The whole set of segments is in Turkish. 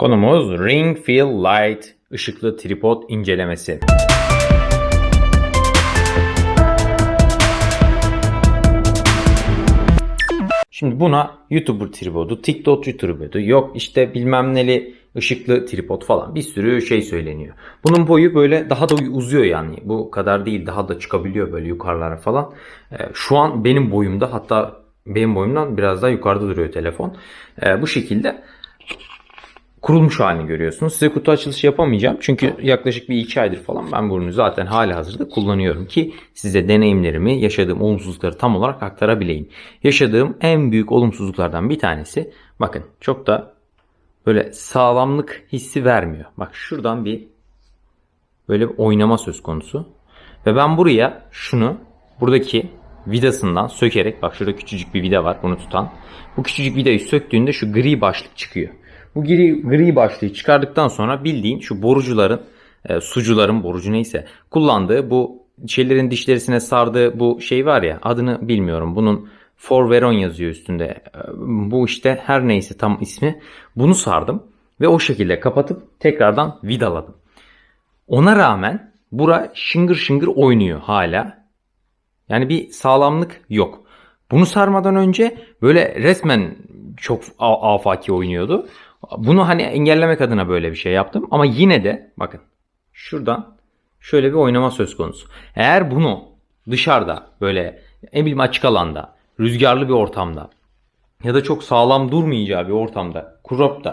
Konumuz Ring Fill Light ışıklı tripod incelemesi. Şimdi buna YouTuber tripodu, TikTokçu tripodu, yok işte bilmem neli ışıklı tripod falan bir sürü şey söyleniyor. Bunun boyu böyle daha da uzuyor yani. Bu kadar değil daha da çıkabiliyor böyle yukarılara falan. Ee, şu an benim boyumda hatta benim boyumdan biraz daha yukarıda duruyor telefon. Ee, bu şekilde kurulmuş halini görüyorsunuz. Size kutu açılışı yapamayacağım. Çünkü yaklaşık bir iki aydır falan ben bu ürünü zaten hali hazırda kullanıyorum ki size deneyimlerimi, yaşadığım olumsuzlukları tam olarak aktarabileyim. Yaşadığım en büyük olumsuzluklardan bir tanesi bakın çok da böyle sağlamlık hissi vermiyor. Bak şuradan bir böyle bir oynama söz konusu. Ve ben buraya şunu buradaki vidasından sökerek bak şurada küçücük bir vida var bunu tutan. Bu küçücük vidayı söktüğünde şu gri başlık çıkıyor. Bu gri, gri başlığı çıkardıktan sonra bildiğin şu borucuların, e, sucuların borucu neyse kullandığı bu şeylerin dişlerisine sardığı bu şey var ya adını bilmiyorum. Bunun Forveron yazıyor üstünde. E, Bu işte her neyse tam ismi. Bunu sardım ve o şekilde kapatıp tekrardan vidaladım. Ona rağmen bura şıngır şıngır oynuyor hala. Yani bir sağlamlık yok. Bunu sarmadan önce böyle resmen çok afaki oynuyordu. Bunu hani engellemek adına böyle bir şey yaptım. Ama yine de bakın şuradan şöyle bir oynama söz konusu. Eğer bunu dışarıda böyle ne bileyim açık alanda, rüzgarlı bir ortamda ya da çok sağlam durmayacağı bir ortamda kurup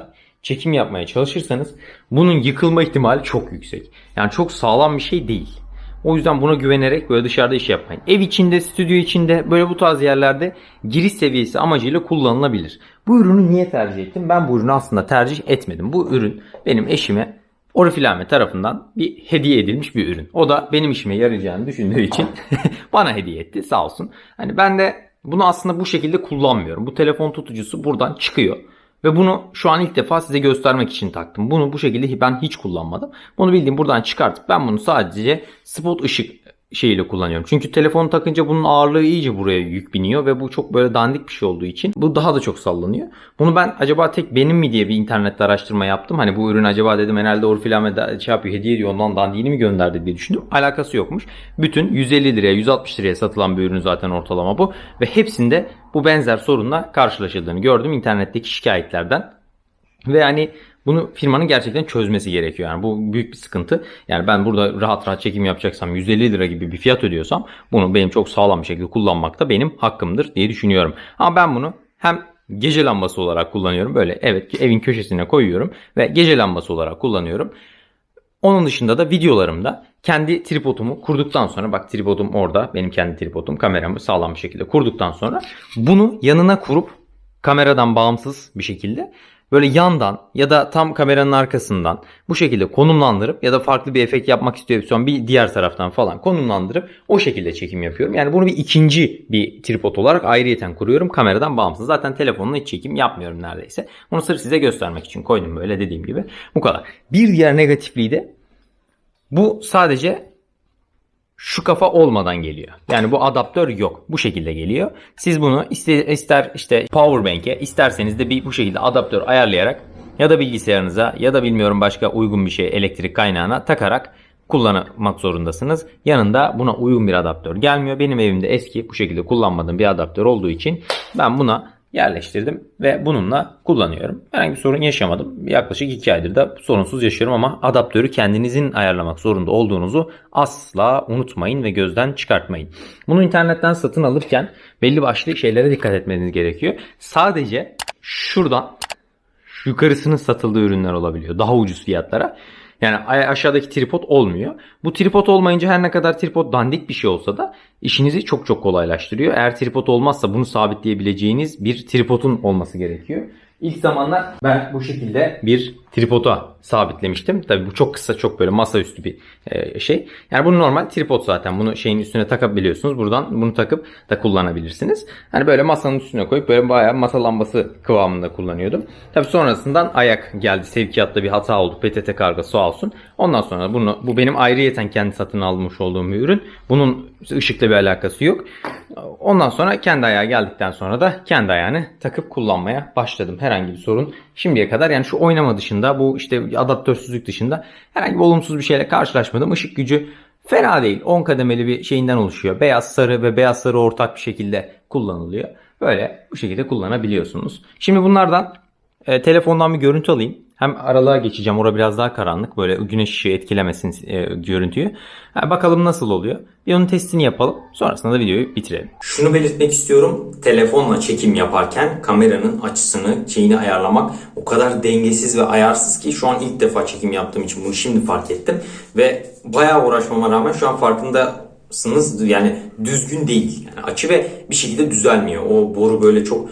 çekim yapmaya çalışırsanız bunun yıkılma ihtimali çok yüksek. Yani çok sağlam bir şey değil. O yüzden buna güvenerek böyle dışarıda iş yapmayın. Ev içinde, stüdyo içinde böyle bu tarz yerlerde giriş seviyesi amacıyla kullanılabilir. Bu ürünü niye tercih ettim? Ben bu ürünü aslında tercih etmedim. Bu ürün benim eşime Oriflame tarafından bir hediye edilmiş bir ürün. O da benim işime yarayacağını düşündüğü için bana hediye etti sağ olsun. Hani ben de bunu aslında bu şekilde kullanmıyorum. Bu telefon tutucusu buradan çıkıyor. Ve bunu şu an ilk defa size göstermek için taktım. Bunu bu şekilde ben hiç kullanmadım. Bunu bildiğim buradan çıkartıp ben bunu sadece spot ışık şeyiyle kullanıyorum. Çünkü telefonu takınca bunun ağırlığı iyice buraya yük biniyor ve bu çok böyle dandik bir şey olduğu için bu daha da çok sallanıyor. Bunu ben acaba tek benim mi diye bir internette araştırma yaptım. Hani bu ürün acaba dedim herhalde Oriflame şey yapıyor hediye ediyor ondan dandiğini mi gönderdi diye düşündüm. Alakası yokmuş. Bütün 150 liraya 160 liraya satılan bir ürün zaten ortalama bu. Ve hepsinde bu benzer sorunla karşılaşıldığını gördüm internetteki şikayetlerden. Ve hani bunu firmanın gerçekten çözmesi gerekiyor. Yani bu büyük bir sıkıntı. Yani ben burada rahat rahat çekim yapacaksam 150 lira gibi bir fiyat ödüyorsam bunu benim çok sağlam bir şekilde kullanmak da benim hakkımdır diye düşünüyorum. Ama ben bunu hem gece lambası olarak kullanıyorum. Böyle evet evin köşesine koyuyorum ve gece lambası olarak kullanıyorum. Onun dışında da videolarımda kendi tripodumu kurduktan sonra bak tripodum orada benim kendi tripodum kameramı sağlam bir şekilde kurduktan sonra bunu yanına kurup kameradan bağımsız bir şekilde böyle yandan ya da tam kameranın arkasından bu şekilde konumlandırıp ya da farklı bir efekt yapmak istiyorsam bir diğer taraftan falan konumlandırıp o şekilde çekim yapıyorum. Yani bunu bir ikinci bir tripod olarak ayrıyeten kuruyorum kameradan bağımsız. Zaten telefonla hiç çekim yapmıyorum neredeyse. Bunu sırf size göstermek için koydum böyle dediğim gibi. Bu kadar. Bir diğer negatifliği de bu sadece şu kafa olmadan geliyor. Yani bu adaptör yok. Bu şekilde geliyor. Siz bunu ister, işte powerbank'e isterseniz de bir bu şekilde adaptör ayarlayarak ya da bilgisayarınıza ya da bilmiyorum başka uygun bir şey elektrik kaynağına takarak kullanmak zorundasınız. Yanında buna uygun bir adaptör gelmiyor. Benim evimde eski bu şekilde kullanmadığım bir adaptör olduğu için ben buna yerleştirdim ve bununla kullanıyorum. Herhangi bir sorun yaşamadım. Yaklaşık 2 aydır da sorunsuz yaşıyorum ama adaptörü kendinizin ayarlamak zorunda olduğunuzu asla unutmayın ve gözden çıkartmayın. Bunu internetten satın alırken belli başlı şeylere dikkat etmeniz gerekiyor. Sadece şuradan yukarısının satıldığı ürünler olabiliyor. Daha ucuz fiyatlara. Yani aşağıdaki tripod olmuyor. Bu tripod olmayınca her ne kadar tripod dandik bir şey olsa da işinizi çok çok kolaylaştırıyor. Eğer tripod olmazsa bunu sabitleyebileceğiniz bir tripodun olması gerekiyor. İlk zamanlar ben bu şekilde bir tripoda sabitlemiştim. Tabi bu çok kısa çok böyle masaüstü bir e, şey. Yani bu normal tripod zaten. Bunu şeyin üstüne takabiliyorsunuz. Buradan bunu takıp da kullanabilirsiniz. Hani böyle masanın üstüne koyup böyle bayağı masa lambası kıvamında kullanıyordum. Tabi sonrasından ayak geldi. Sevkiyatta bir hata oldu. PTT kargası sağ olsun. Ondan sonra bunu bu benim ayrıyeten kendi satın almış olduğum bir ürün. Bunun ışıkla bir alakası yok. Ondan sonra kendi ayağı geldikten sonra da kendi ayağını takıp kullanmaya başladım. Herhangi bir sorun şimdiye kadar yani şu oynama dışında bu işte adaptörsüzlük dışında herhangi bir olumsuz bir şeyle karşılaşmadım. Işık gücü fena değil. 10 kademeli bir şeyinden oluşuyor. Beyaz sarı ve beyaz sarı ortak bir şekilde kullanılıyor. Böyle bu şekilde kullanabiliyorsunuz. Şimdi bunlardan e, telefondan bir görüntü alayım. Hem aralığa geçeceğim. Orada biraz daha karanlık. Böyle güneş ışığı etkilemesin e, görüntüyü. Ha, bakalım nasıl oluyor. Bir onun testini yapalım. Sonrasında da videoyu bitirelim. Şunu belirtmek istiyorum. Telefonla çekim yaparken kameranın açısını, şeyini ayarlamak o kadar dengesiz ve ayarsız ki şu an ilk defa çekim yaptığım için bunu şimdi fark ettim. Ve bayağı uğraşmama rağmen şu an farkındasınız. Yani düzgün değil. Yani açı ve bir şekilde düzelmiyor. O boru böyle çok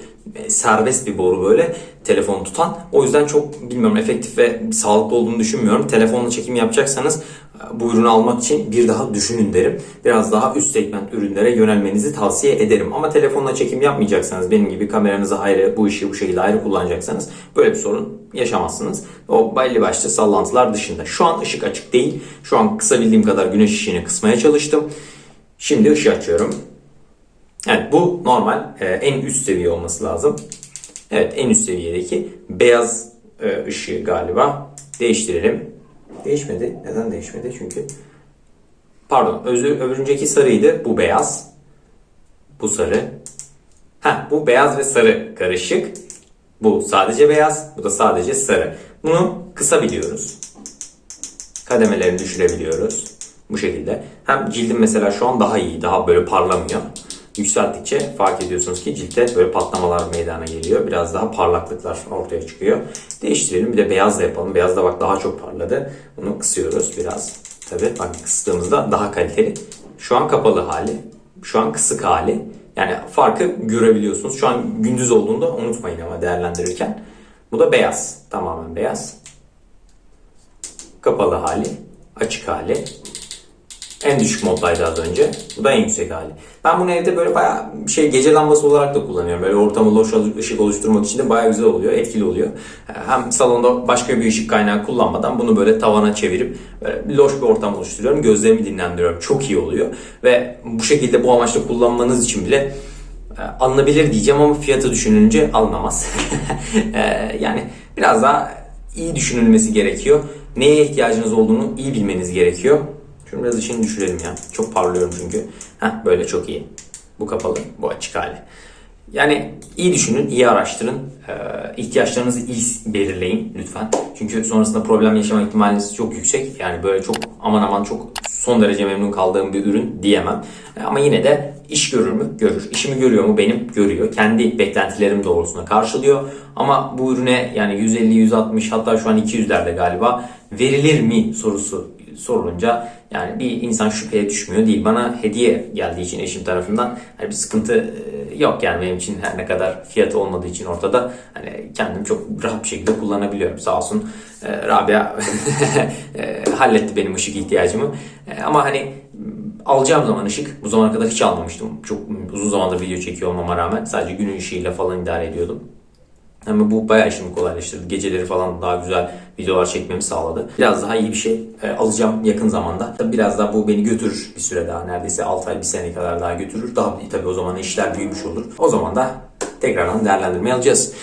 serbest bir boru böyle telefon tutan. O yüzden çok bilmiyorum efektif ve sağlıklı olduğunu düşünmüyorum. Telefonla çekim yapacaksanız e, bu ürünü almak için bir daha düşünün derim. Biraz daha üst segment ürünlere yönelmenizi tavsiye ederim. Ama telefonla çekim yapmayacaksanız benim gibi kameranızı ayrı bu işi bu şekilde ayrı kullanacaksanız böyle bir sorun yaşamazsınız. O belli başlı sallantılar dışında. Şu an ışık açık değil. Şu an kısabildiğim kadar güneş ışığını kısmaya çalıştım. Şimdi ışığı açıyorum. Evet bu normal e, en üst seviye olması lazım. Evet en üst seviyedeki beyaz e, ışığı galiba değiştirelim. Değişmedi. Neden değişmedi? Çünkü pardon özür, öbürünceki sarıydı. Bu beyaz. Bu sarı. Ha bu beyaz ve sarı karışık. Bu sadece beyaz. Bu da sadece sarı. Bunu kısabiliyoruz. Kademelerini düşürebiliyoruz. Bu şekilde. Hem cildin mesela şu an daha iyi. Daha böyle parlamıyor. Yükselttikçe fark ediyorsunuz ki ciltte böyle patlamalar meydana geliyor. Biraz daha parlaklıklar ortaya çıkıyor. Değiştirelim. Bir de beyaz da yapalım. Beyaz da bak daha çok parladı. Bunu kısıyoruz biraz. Tabii bak kıstığımızda daha kaliteli. Şu an kapalı hali. Şu an kısık hali. Yani farkı görebiliyorsunuz. Şu an gündüz olduğunda unutmayın ama değerlendirirken. Bu da beyaz. Tamamen beyaz. Kapalı hali. Açık hali. En düşük moddaydı az önce. Bu da en yüksek hali. Ben bunu evde böyle bayağı şey gece lambası olarak da kullanıyorum. Böyle ortamı loş ışık oluşturmak için de bayağı güzel oluyor. Etkili oluyor. Hem salonda başka bir ışık kaynağı kullanmadan bunu böyle tavana çevirip böyle loş bir ortam oluşturuyorum. Gözlerimi dinlendiriyorum. Çok iyi oluyor. Ve bu şekilde bu amaçla kullanmanız için bile e, alınabilir diyeceğim ama fiyatı düşününce alınamaz. E, yani biraz daha iyi düşünülmesi gerekiyor. Neye ihtiyacınız olduğunu iyi bilmeniz gerekiyor. Şunu biraz ışığını düşürelim ya. Çok parlıyorum çünkü. Heh, böyle çok iyi. Bu kapalı, bu açık hali. Yani iyi düşünün, iyi araştırın. Ee, ihtiyaçlarınızı iyi belirleyin lütfen. Çünkü sonrasında problem yaşama ihtimaliniz çok yüksek. Yani böyle çok aman aman çok son derece memnun kaldığım bir ürün diyemem. Ee, ama yine de iş görür mü? Görür. İşimi görüyor mu? Benim görüyor. Kendi beklentilerim doğrultusunda karşılıyor. Ama bu ürüne yani 150, 160 hatta şu an 200'lerde galiba verilir mi sorusu sorulunca yani bir insan şüpheye düşmüyor değil. Bana hediye geldiği için eşim tarafından hani bir sıkıntı e, yok yani benim için her ne kadar fiyatı olmadığı için ortada hani kendim çok rahat bir şekilde kullanabiliyorum. Sağ olsun e, Rabia e, halletti benim ışık ihtiyacımı. Ama hani alacağım zaman ışık bu zamana kadar hiç almamıştım. Çok uzun zamandır video çekiyor olmama rağmen sadece günün ışığıyla falan idare ediyordum. Ama bu bayağı işimi kolaylaştırdı. Geceleri falan daha güzel videolar çekmemi sağladı. Biraz daha iyi bir şey e, alacağım yakın zamanda. Tabii biraz daha bu beni götürür bir süre daha. Neredeyse 6 ay, bir sene kadar daha götürür. Daha tabii o zaman işler büyümüş olur. O zaman da tekrardan değerlendirmeye alacağız.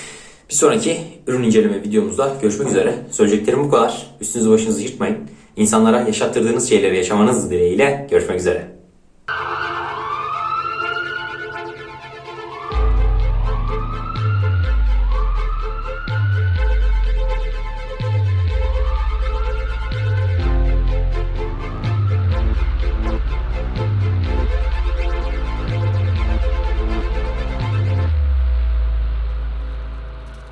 Bir sonraki ürün inceleme videomuzda görüşmek üzere. Söyleyeceklerim bu kadar. Üstünüzü başınızı yırtmayın. İnsanlara yaşattırdığınız şeyleri yaşamanız dileğiyle görüşmek üzere.